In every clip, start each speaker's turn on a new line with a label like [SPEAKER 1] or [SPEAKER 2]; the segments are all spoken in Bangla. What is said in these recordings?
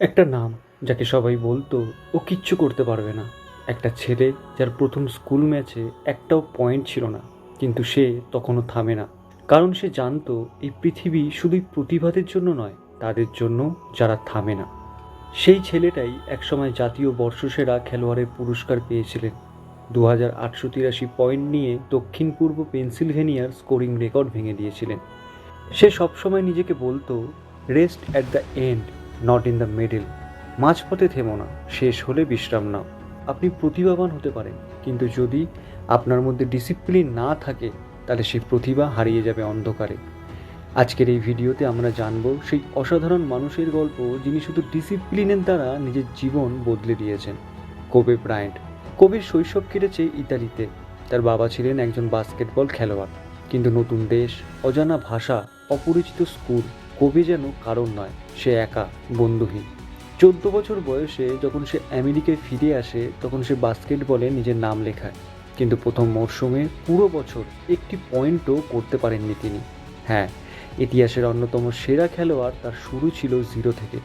[SPEAKER 1] একটা নাম যাকে সবাই বলতো, ও কিচ্ছু করতে পারবে না। একটা ছেলে যার প্রথম স্কুল ম্যাচে একটাও পয়েন্ট ছিল না, কিন্তু সে তখনও থামে না। কারণ সে জানতো, এই পৃথিবী শুধুই প্রতিভাদের জন্য নয়, তাদের জন্য যারা থামে না। সেই ছেলেটাই একসময় জাতীয় বর্ষসেরা খেলোয়াড়ের পুরস্কার পেয়েছিলেন। দু হাজার আটশো তিরাশি পয়েন্ট নিয়ে দক্ষিণ পূর্ব পেনসিলভেনিয়ার স্কোরিং রেকর্ড ভেঙে দিয়েছিলেন। সে সবসময় নিজেকে বলতো rest at the end not in the middle মাঝপথে থেমো না। শেষ হলে বিশ্রাম নাও। আপনি প্রতিভাবান হতে পারেন। কিন্তু যদি আপনার মধ্যে ডিসিপ্লিন না থাকে, তাহলে সেই প্রতিভা হারিয়ে যাবে অন্ধকারে। আজকের এই ভিডিওতে আমরা জানব সেই অসাধারণ মানুষের গল্প, যিনি শুধু ডিসিপ্লিনের দ্বারা নিজের জীবন বদলে দিয়েছেন। Kobe Bryant. কোবের শৈশব কেটেছে ইতালিতে। তার বাবা ছিলেন একজন বাস্কেটবল খেলোয়াড়। কিন্তু নতুন দেশ, অজানা ভাষা, অপরিচিত স্কুল কবি যেন কারণ নয়, সে একা, বন্ধুহীন। চোদ্দ বছর বয়সে যখন সে আমেরিকায় ফিরে আসে, তখন সে বাস্কেটবলে নিজের নাম লেখায়। কিন্তু প্রথম মরশুমে পুরো বছর একটি পয়েন্টও করতে পারেননি তিনি। হ্যাঁ ইতিহাসের অন্যতম সেরা খেলোয়াড় তার শুরু ছিল জিরো থেকে।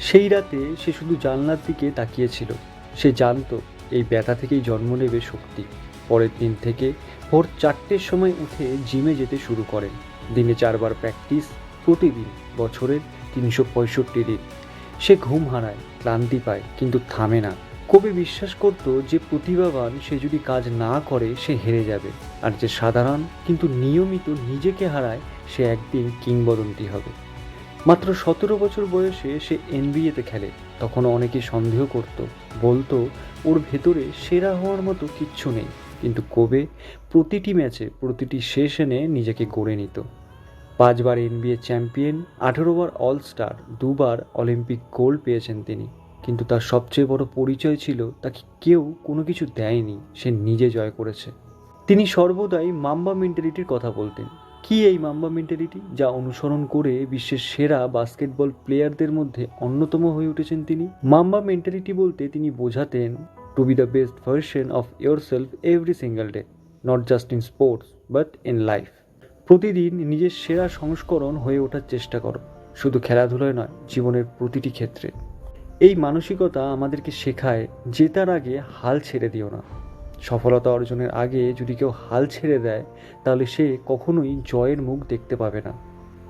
[SPEAKER 1] সেই রাতে সে শুধু জানলার দিকে তাকিয়েছিল। সে জানতো, এই ব্যথা থেকেই জন্ম নেবে শক্তি। পরের দিন থেকে ভোর চারটের সময় উঠে জিমে যেতে শুরু করেন। দিনে চারবার প্র্যাকটিস প্রতিদিন বছরের তিনশো পঁয়ষট্টি দিন। সে ঘুম হারায়, ক্লান্তি পায়, কিন্তু থামে না। কবি বিশ্বাস করত যে প্রতিভাবান সে যদি কাজ না করে, সে হেরে যাবে। আর যে সাধারণ কিন্তু নিয়মিত নিজেকে হারায়, সে একদিন কিংবদন্তি হবে। মাত্র সতেরো বছর বয়সে সে এনবিএতে খেলে। তখনও অনেকে সন্দেহ করত, বলতো, ওর ভেতরে সেরা হওয়ার মতো কিচ্ছু নেই। কিন্তু কবে প্রতিটি ম্যাচে প্রতিটি সেশনে নিজেকে গড়ে নিত। পাঁচবার এনবিএ চ্যাম্পিয়ন আঠেরোবার অল স্টার দুবার অলিম্পিক গোল্ড পেয়েছেন তিনি। কিন্তু তার সবচেয়ে বড় পরিচয় ছিল তাকে কেউ কোনো কিছু দেয়নি, সে নিজে জয় করেছে। তিনি সর্বদাই মাম্বা মেন্টালিটির কথা বলতেন। কি এই মাম্বা মেন্টালিটি যা অনুসরণ করে বিশ্বের সেরা বাস্কেটবল প্লেয়ারদের মধ্যে অন্যতম হয়ে উঠেছেন তিনি। মাম্বা মেন্টালিটি বলতে তিনি বোঝাতেন to be the best version of yourself every single day not just in sports but in life প্রতিদিন নিজের সেরা সংস্করণ হয়ে ওঠার চেষ্টা করো। শুধু খেলাধুলায় নয়, জীবনের প্রতিটি ক্ষেত্রে। এই মানসিকতা আমাদেরকে শেখায়, জেতার আগে হাল ছেড়ে দিও না। সফলতা অর্জনের আগে যদি কেউ হাল ছেড়ে দেয়, তাহলে সে কখনোই জয়ের মুখ দেখতে পাবে না।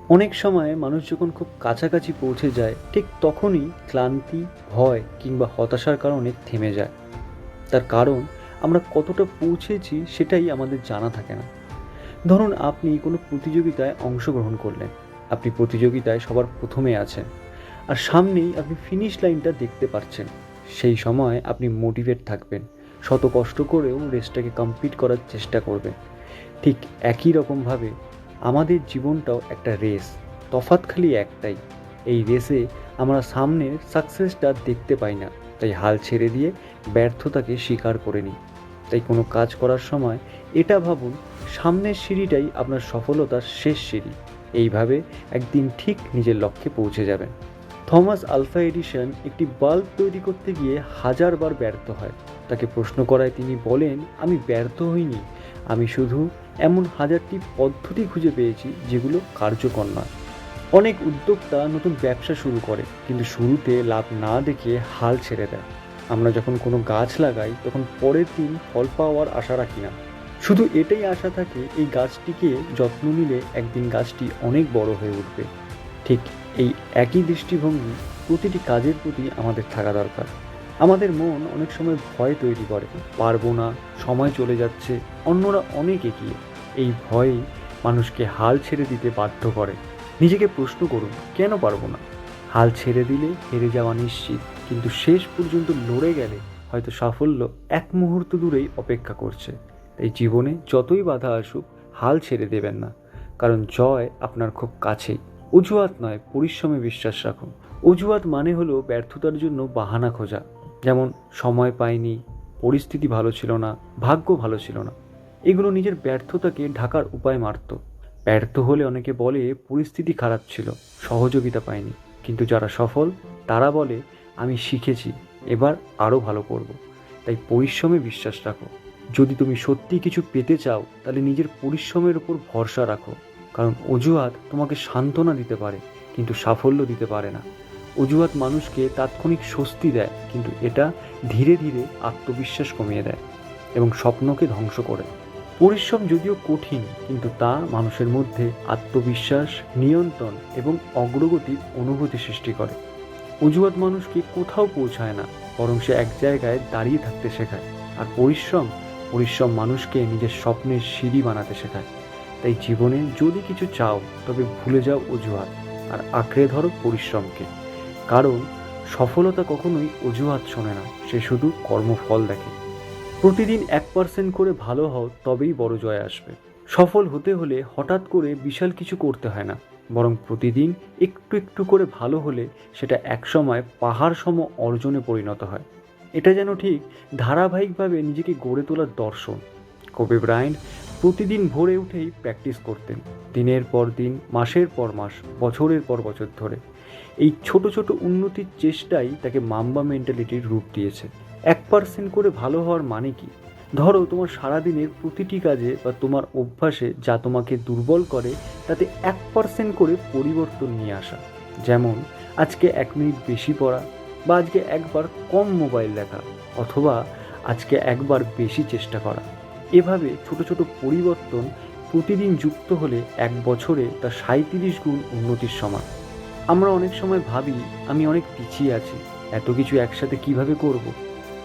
[SPEAKER 1] অনেক সময় মানুষ যখন খুব কাছাকাছি পৌঁছে যায়, ঠিক তখনই ক্লান্তি, ভয় কিংবা হতাশার কারণে থেমে যায়। তার কারণ আমরা কতটা পৌঁছেছি সেটাই আমাদের জানা থাকে না। ধরুন আপনি কোনো প্রতিযোগিতায় অংশগ্রহণ করলেন। আপনি প্রতিযোগিতায় সবার প্রথমে আছেন আর সামনেই আপনি ফিনিশ লাইনটা দেখতে পাচ্ছেন সেই সময় আপনি মোটিভেট থাকবেন, শত কষ্ট করেও রেসটাকে কমপ্লিট করার চেষ্টা করবেন। ঠিক একই রকমভাবে আমাদের জীবনটাও একটা রেস তফাৎ খালি একটাই। এই রেসে আমরা সামনের সাকসেসটা দেখতে পাই না, তাই হাল ছেড়ে দিয়ে ব্যর্থতাকে স্বীকার করে নিই। তাই কোনো কাজ করার সময় এটা ভাবুন, সামনের সিঁড়িটাই আপনার সফলতার শেষ সিঁড়ি। এইভাবে একদিন ঠিক নিজের লক্ষ্যে পৌঁছে যাবেন। থমাস আলফা এডিশন একটি বাল্ব তৈরি করতে গিয়ে হাজারবার ব্যর্থ হয়। তাকে প্রশ্ন করায় তিনি বলেন, আমি ব্যর্থ হইনি। আমি শুধু এমন হাজারটি পদ্ধতি খুঁজে পেয়েছি যেগুলো কার্যকর নয়। অনেক উদ্যোক্তা নতুন ব্যবসা শুরু করে, কিন্তু শুরুতে লাভ না দেখে হাল ছেড়ে দেয়। আমরা যখন কোনো গাছ লাগাই, তখন পরের দিন ফল পাওয়ার আশা রাখি না। শুধু এটাই আশা থাকে, এই গাছটিকে যত্ন নিলে একদিন গাছটি অনেক বড় হয়ে উঠবে। ঠিক এই একই দৃষ্টিভঙ্গি প্রতিটি কাজের প্রতি আমাদের থাকা দরকার। আমাদের মন অনেক সময় ভয় তৈরি করে, পারব না, সময় চলে যাচ্ছে, অন্যরা অনেক এগিয়ে। এই ভয়েই মানুষকে হাল ছেড়ে দিতে বাধ্য করে। নিজেকে প্রশ্ন করুন, কেন পারব না? হাল ছেড়ে দিলে হেরে যাওয়া নিশ্চিত। কিন্তু শেষ পর্যন্ত লড়ে গেলে হয়তো সাফল্য এক মুহূর্ত দূরেই অপেক্ষা করছে। তাই জীবনে যতই বাধা আসুক, হাল ছেড়ে দেবেন না। কারণ জয় আপনার খুব কাছেই। অজুহাত নয়, পরিশ্রমে বিশ্বাস রাখুন। অজুহাত মানে হলো ব্যর্থতার জন্য বাহানা খোঁজা। যেমন, সময় পায়নি পরিস্থিতি ভালো ছিল না, ভাগ্য ভালো ছিল না। এগুলো নিজের ব্যর্থতাকে ঢাকার উপায় মারত। ব্যর্থ হলে অনেকে বলে, পরিস্থিতি খারাপ ছিল, সহযোগিতা পায়নি কিন্তু যারা সফল, তারা বলে আমি শিখেছি, এবার আরও ভালো করব। তাই পরিশ্রমে বিশ্বাস রাখো। যদি তুমি সত্যি কিছু পেতে চাও, তাহলে নিজের পরিশ্রমের উপর ভরসা রাখো। কারণ অজুহাত তোমাকে সান্ত্বনা দিতে পারে, কিন্তু সাফল্য দিতে পারে না। অজুহাত মানুষকে তাৎক্ষণিক স্বস্তি দেয়, কিন্তু এটা ধীরে ধীরে আত্মবিশ্বাস কমিয়ে দেয় এবং স্বপ্নকে ধ্বংস করে। পরিশ্রম যদিও কঠিন, কিন্তু তা মানুষের মধ্যে আত্মবিশ্বাস, নিয়ন্ত্রণ এবং অগ্রগতির অনুভূতি সৃষ্টি করে। অজুহাত মানুষকে কোথাও পৌঁছায় না, বরং সে এক জায়গায় দাঁড়িয়ে থাকতে শেখায়। আর পরিশ্রম পরিশ্রম মানুষকে নিজের স্বপ্নের সিঁড়ি বানাতে শেখায়। তাই জীবনে যদি কিছু চাও, তবে ভুলে যাও অজুহাত, আর আঁকড়ে ধরো পরিশ্রমকে। কারণ সফলতা কখনোই অজুহাত শোনে না, সে শুধু কর্মফল দেখে। প্রতিদিন এক পার্সেন্ট করে ভালো হও, তবেই বড় জয় আসবে। সফল হতে হলে হঠাৎ করে বিশাল কিছু করতে হয় না। বরং প্রতিদিন একটু একটু করে ভালো হলে সেটা একসময় পাহাড় সম অর্জনে পরিণত হয়। এটা যেন ঠিক ধারাবাহিকভাবে নিজেকে গড়ে তোলার দর্শন। কবি ব্রায়ন্ট প্রতিদিন ভোরে উঠেই প্র্যাকটিস করতেন, দিনের পর দিন, মাসের পর মাস, বছরের পর বছর ধরে। এই ছোট ছোট উন্নতির চেষ্টাই তাকে মাম্বা মেন্টালিটির রূপ দিয়েছে। এক পার্সেন্ট করে ভালো হওয়ার মানে কি? ধরো তোমার সারাদিনের প্রতিটি কাজে বা তোমার অভ্যাসে যা তোমাকে দুর্বল করে, তাতে এক পার্সেন্ট করে পরিবর্তন নিয়ে আসা। যেমন, আজকে এক মিনিট বেশি পড়া বা আজকে একবার কম মোবাইল দেখা অথবা আজকে একবার বেশি চেষ্টা করা। এভাবে ছোট ছোট পরিবর্তন প্রতিদিন যুক্ত হলে এক বছরে তা সাঁত্রিশ গুণ উন্নতির সমান। আমরা অনেক সময় ভাবি, আমি অনেক পিছিয়ে আছি, এত কিছু একসাথে কীভাবে করব?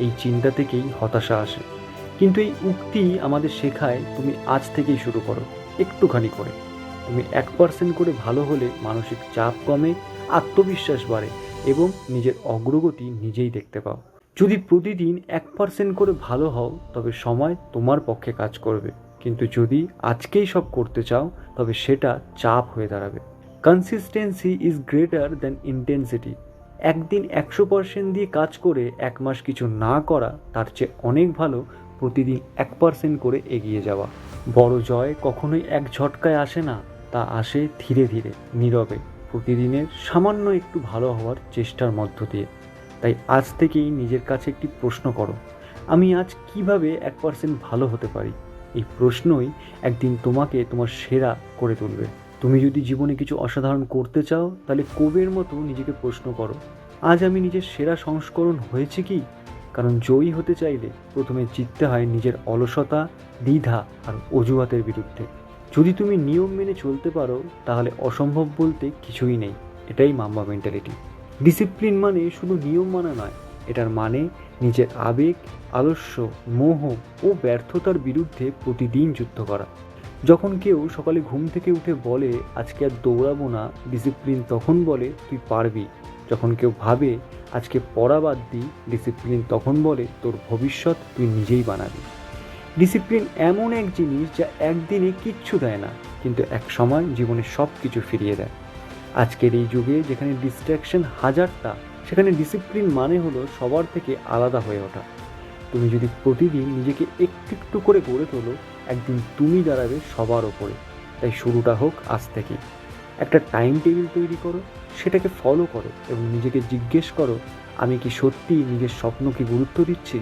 [SPEAKER 1] এই চিন্তা থেকেই হতাশা আসে। কিন্তু এই উক্তি আমাদের শেখায় তুমি আজ থেকেই শুরু করো, একটুখানি করে। তুমি এক পার্সেন্ট করে ভালো হলে মানসিক চাপ কমে, আত্মবিশ্বাস বাড়ে এবং নিজের অগ্রগতি নিজেই দেখতে পাও। যদি প্রতিদিন এক পার্সেন্ট করে ভালো হও, তবে সময় তোমার পক্ষে কাজ করবে। কিন্তু যদি আজকেই সব করতে চাও, তবে সেটা চাপ হয়ে দাঁড়াবে। Consistency is greater than intensity একদিন একশো পার্সেন্ট দিয়ে কাজ করে এক মাস কিছু না করা, তার চেয়ে অনেক ভালো প্রতিদিন এক পার্সেন্ট করে এগিয়ে যাওয়া। বড় জয় কখনোই এক ঝটকায় আসে না, তা আসে ধীরে ধীরে, নীরবে, প্রতিদিনের সামান্য একটু ভালো হওয়ার চেষ্টার মধ্য দিয়ে। তাই আজ থেকেই নিজের কাছে একটি প্রশ্ন করো, আমি আজ কীভাবে এক পার্সেন্ট ভালো হতে পারি? এই প্রশ্নই একদিন তোমাকে তোমার সেরা করে তুলবে। তুমি যদি জীবনে কিছু অসাধারণ করতে চাও, তাহলে কবের মতো নিজেকে প্রশ্ন করো, আজ আমি নিজের সেরা সংস্করণ হয়েছে কি? কারণ জয়ী হতে চাইলে প্রথমে জিততে হয় নিজের অলসতা, দ্বিধা আর অজুহাতের বিরুদ্ধে। যদি তুমি নিয়ম মেনে চলতে পারো, তাহলে অসম্ভব বলতে কিছুই নেই। এটাই মাম্বা মেন্টালিটি ডিসিপ্লিন মানে শুধু নিয়ম মানা নয়, এটার মানে নিজের আবেগ, আলস্য, মোহ ও ব্যর্থতার বিরুদ্ধে প্রতিদিন যুদ্ধ করা। যখন কেউ সকালে ঘুম থেকে উঠে বলে, আজকে আর দৌড়াবো না ডিসিপ্লিন তখন বলে, তুই পারবি। যখন কেউ ভাবে, আজকে পড়া বাদ দিই ডিসিপ্লিন তখন বলে, তোর ভবিষ্যৎ তুই নিজেই বানাবি। ডিসিপ্লিন এমন এক জিনিস যা একদিনে কিচ্ছু দেয় না, কিন্তু এক সময় জীবনে সব কিছু ফিরিয়ে দেয়। আজকের এই যুগে যেখানে ডিস্ট্র্যাকশন হাজারটা, সেখানে ডিসিপ্লিন মানে হলো সবার থেকে আলাদা হয়ে ওঠা। তুমি যদি প্রতিদিন নিজেকে একটু একটু করে গড়ে তোলো, একদিন তুমি দাঁড়াবে সবার ওপরে। তাই শুরুটা হোক আজ থেকে একটা টাইম টেবিল তৈরি করো সেটাকে ফলো করো এবং নিজেকে জিজ্ঞেস করো আমি কি সত্যি নিজের স্বপ্নকে গুরুত্ব দিচ্ছি?